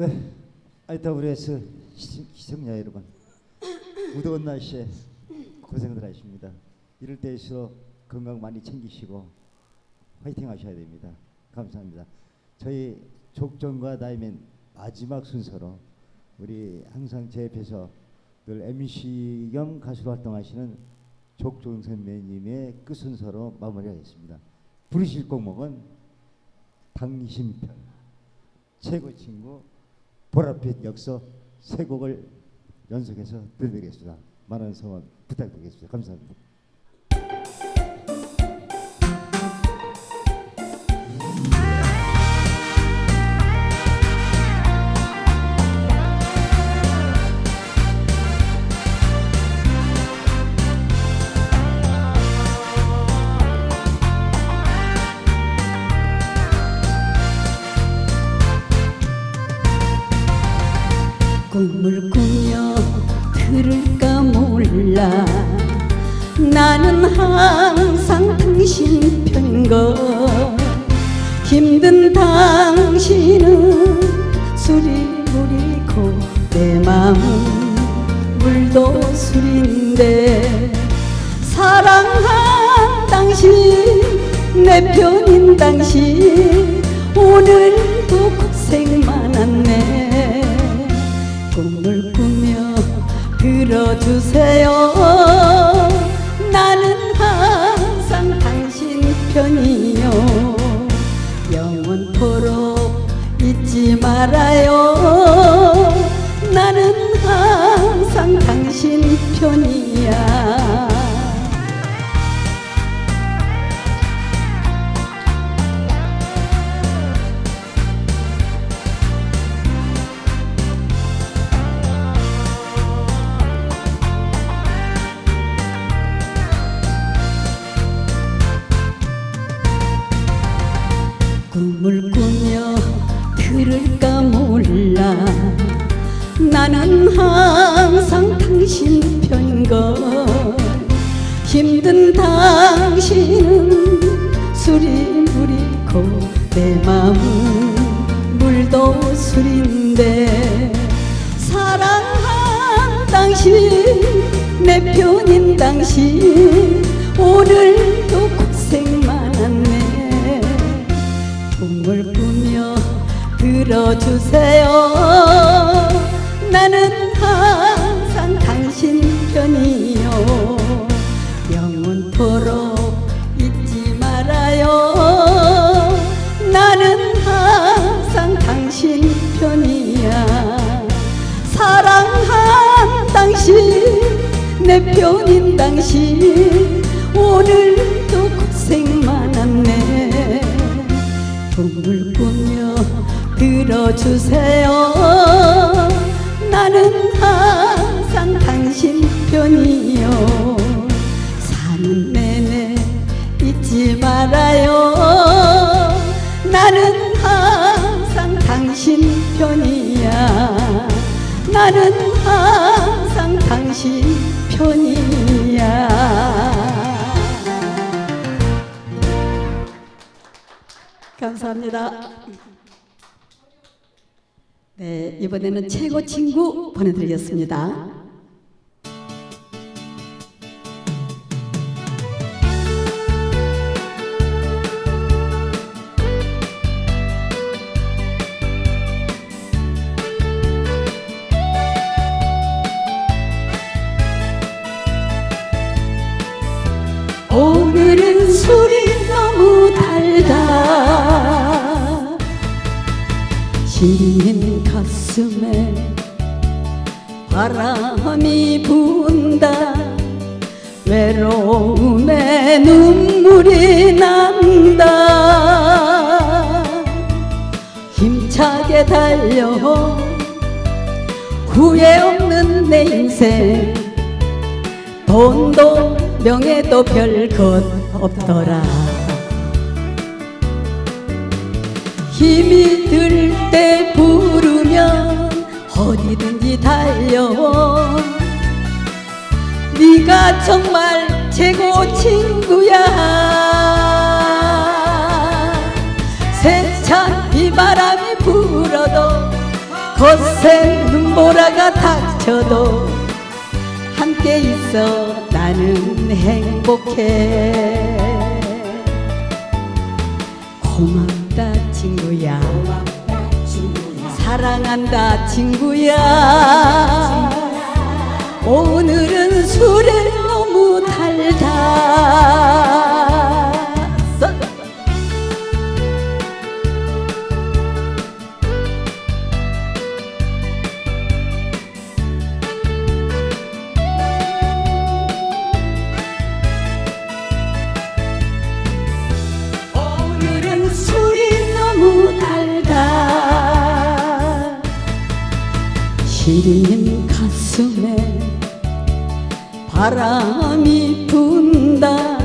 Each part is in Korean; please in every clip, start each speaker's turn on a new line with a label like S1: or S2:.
S1: 네, IWS 시청- 시청자 여러분, 무더운 날씨에 고생들 하십니다. 이럴 때일수록 건강 많이 챙기시고 화이팅 하셔야 됩니다. 감사합니다. 저희 족정과 다이맨 마지막 순서로 우리 항상 제 옆에서 늘 MC 겸 가수로 활동하시는 족종 선배님의 끝 순서로 마무리하겠습니다. 부르실 곡목은 당신 편 최고 친구 보랏빛 역서 세 곡을 연속해서 들려드리겠습니다. 많은 성원 부탁드리겠습니다. 감사합니다.
S2: 들을까 몰라. 나는 항상 당신 편인걸 힘든 당신은 물이고 내 마음은 물도 술인데 사랑한 당신 내 편인 당신. 오늘도 고생 많았네. 꿈을 들어주세요. 나는 항상 당신 편이요. 영원토록 잊지 말아요. 나는 항상 당신 편이야 꿈을 꾸며 들을까 몰라. 나는 항상 당신 편인걸. 힘든 당신은 술이 물이고 내 마음은 물도 술인데 사랑한 당신 내 편인 당신 오늘도 들어주세요. 나는 항상 당신 편이요. 영원토록 잊지 말아요. 나는 항상 당신 편이야. 사랑한 당신 내 편인 당신 꾸며 들어주세요. 나는 항상 당신 편이요. 사는 내내 잊지 말아요. 나는 항상 당신 편이야. 나는 항상 네, 이번에는 최고 친구 보내드리겠습니다. 시린 가슴에 바람이 분다. 외로움에 눈물이 난다. 힘차게 달려 후회 없는 내 인생. 돈도 명예도 별것 없더라 힘이 들 때 부르면 어디든지 달려 네가 정말 최고 친구야. 세찬 비바람이 불어도 거센 눈보라가 닥쳐도 함께 있어 나는 행복해. 고 맙다 친구야. 사랑한다 친구야. 오늘은 술이 시린 가슴에 바람이 분다.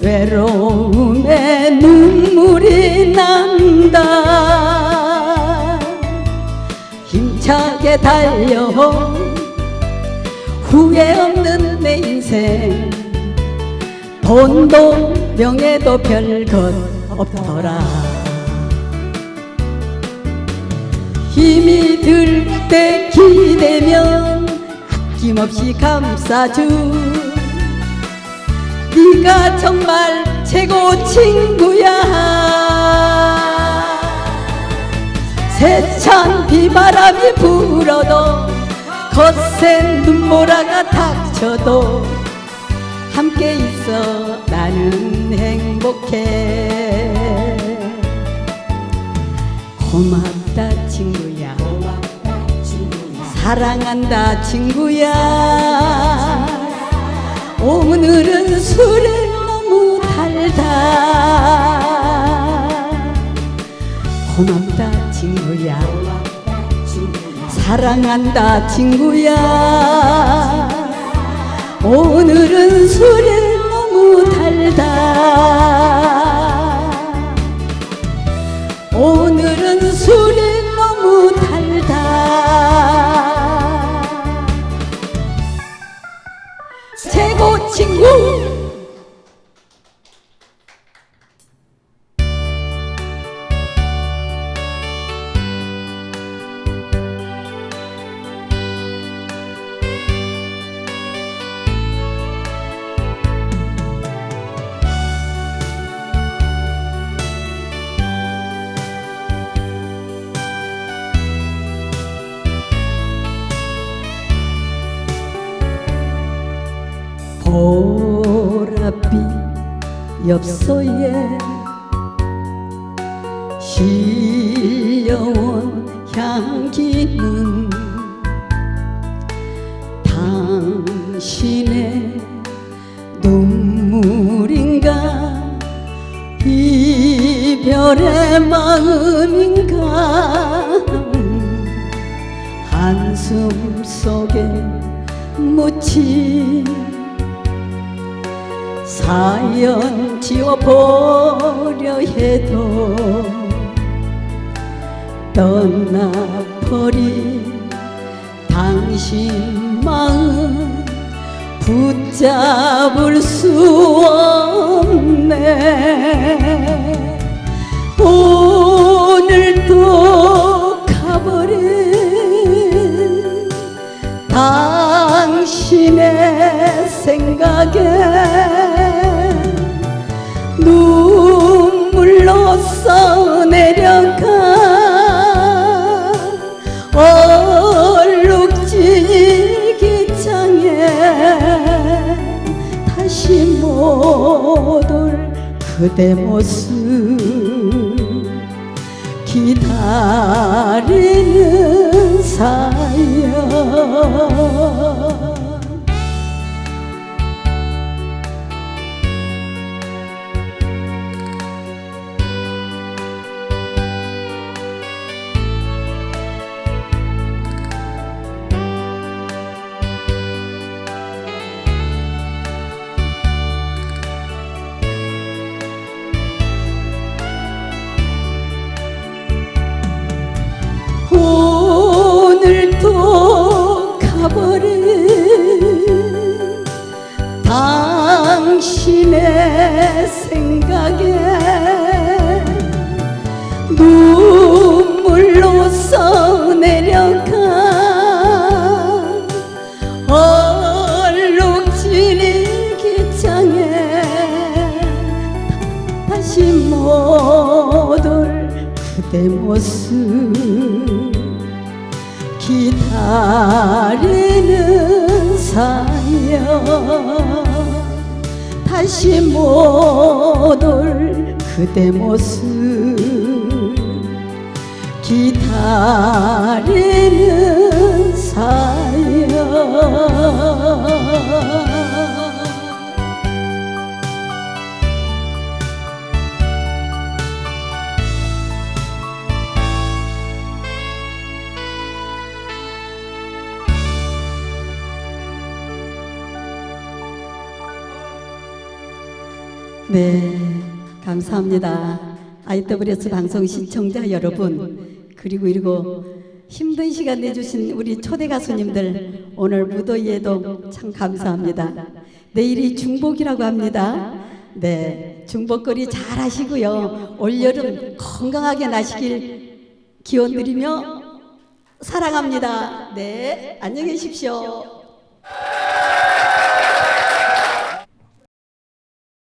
S2: 외로움에 눈물이 난다. 힘차게 달려온 후회 없는 내 인생. 돈도 명예도 별것 없더라 힘이 들 때 기대면 아낌없이 감싸주. 네가 정말 최고 친구야. 세찬 비바람이 불어도 거센 눈보라가 닥쳐도 함께 있어 나는 행복해. 고맙 사랑한다 친구야. 오늘은 술이 너무 달다. 고맙다 친구야. 사랑한다 친구야. 오늘은 술이 보랏빛 엽서에 시려온 향기는 당신의 눈물인가? 이별의 마음인가? 한숨 속에 묻힌 사연 지워버려 해도 떠나버린 당신 마음 붙잡을 수 없네. 오늘도 가버린 당신의 생각에 써내려가. 얼룩진 기장에 다시 못 올 그대 모습 기다리는 나게 눈물로써 내려가. 얼룩지는 기장에 다시 못올 그대 모습. 기다리는 사연 다시 못 올 그대 모습. 기다리는 사연 네, 감사합니다. IWS 방송 시청자 여러분, 그리고 그리고 힘든 시간 내주신 우리 초대 가수님들 오늘 무더위에도 참 감사합니다. 내일이 중복이라고 합니다. 네, 중복거리 잘 하시고요. 올여름 건강하게 나시길 기원 드리며 사랑합니다. 네, 안녕히 계십시오.